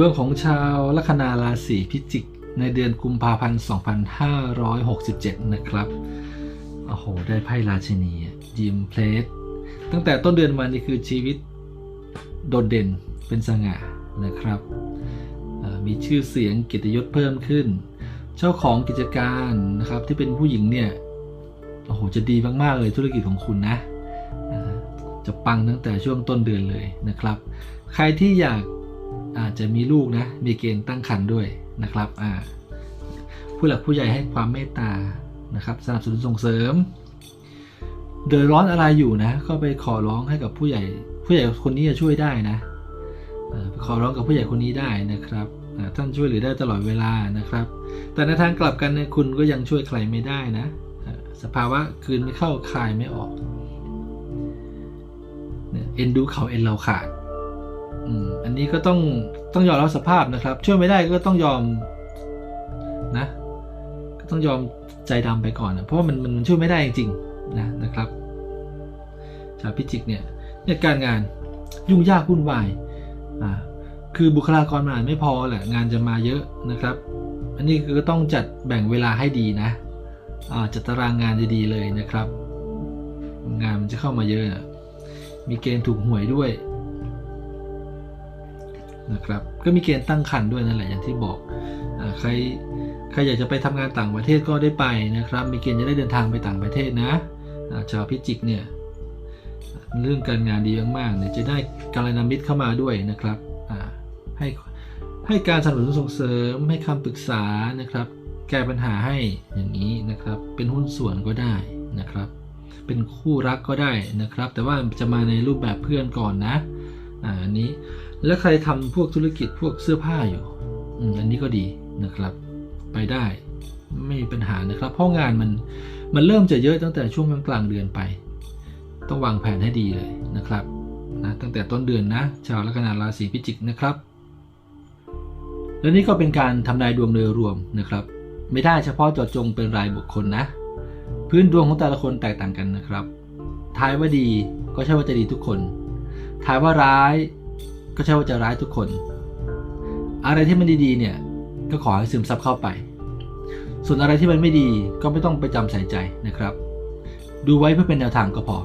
ดวงของชาวลัคนาราศีพิจิก ในเดือนกุมภาพันธ์ 2567 นะครับ โอ้โห ได้ไพ่ราชินียิมเพลสตั้งแต่ต้นเดือนมานี่คือชีวิตโดดเด่นเป็นสง่านะครับ มีชื่อเสียงกียรติยศเพิ่มขึ้น เจ้าของกิจการนะครับที่เป็นผู้หญิงเนี่ยโอ้โหจะดีมาก ๆ เลยธุรกิจของคุณนะ จะปังตั้งแต่ช่วงต้นเดือนเลยนะครับ ใครที่อยาก อาจจะมีลูกนะ มีเกณฑ์ตั้งครรภ์ด้วยนะครับอ่าผู้หลักผู้ใหญ่ให้ความเมตตานะครับ สนับสนุนส่งเสริม เดือดร้อนอะไรอยู่นะ ก็ไปขอร้องให้กับผู้ใหญ่ ผู้ใหญ่คนนี้จะช่วยได้นะไปขอร้องกับผู้ใหญ่คนนี้ได้นะครับท่านช่วยเหลือได้ตลอดเวลานะครับ แต่ในทางกลับกันคุณก็ยังช่วยใครไม่ได้นะ สภาวะคืนไม่เข้าคายไม่ออกเอ็นดูเขาเอ็นเราขาด อันนี้ก็ต้องต้องยอมรับสภาพนะครับ ช่วยไม่ได้ก็ต้องยอมนะ ก็ต้องยอมใจดำไปก่อนนะเพราะว่ามันมันช่วยไม่ได้จริงๆนะนะครับชาวพิจิกเนี่ยเนี่ยการงานยุ่งยากวุ่นวายอ่าคือบุคลากรมันอาจไม่พอแหละงานจะมาเยอะนะครับ อันนี้ก็ต้องจัดแบ่งเวลาให้ดีนะอ่าจัดตารางงานดีๆเลยนะครับ งานมันจะเข้ามาเยอะนะมีเกณฑ์ถูกหวยด้วย นะครับก็มีเกณฑ์ตั้งคันด้วยนั่นแหละอย่างที่บอกอใครใครอยากจะไปทำงานต่างประเทศก็ได้ไปนะครับ มีเกณฑ์จะได้เดินทางไปต่างประเทศนะชาวพิจิกเนี่ยเรื่องการงานดีมากๆเนี่ยจะได้การนามิตรเข้ามาด้วยนะครับให้ให้การสนับสนุนส่งเสริมให้คำปรึกษานะครับ แก้ปัญหาให้อย่างนี้นะครับ เป็นหุ้นส่วนก็ได้นะครับ เป็นคู่รักก็ได้นะครับ แต่ว่าจะมาในรูปแบบเพื่อนก่อนนะอ่าอันนี้ แล้วใครทำพวกธุรกิจพวกเสื้อผ้าอยู่อือันนี้ก็ดีนะครับ ไปได้ไม่มีปัญหานะครับ เพราะงานมันมันเริ่มจะเยอะตั้งแต่ช่วงกลางเดือนไป ต้องวางแผนให้ดีเลยนะครับนะตั้งแต่ต้นเดือนนะ ชาวลัคนาราศีพิจิกนะครับ และนี่ก็เป็นการทำนายดวงโดยรวมนะครับ ไม่ได้เฉพาะเจาะจงเป็นรายบุคคลนะ พื้นดวงของแต่ละคนแตกต่างกันนะครับทายว่าดีก็ใช่ว่าจะดีทุกคนทายว่าร้าย ก็ใช่ว่าจะร้ายทุกคน อะไรที่มันดีๆเนี่ยก็ขอให้ซึมซับเข้าไป ส่วนอะไรที่มันไม่ดีก็ไม่ต้องไปจำใส่ใจนะครับ ดูไว้เพื่อเป็นแนวทางก็พอ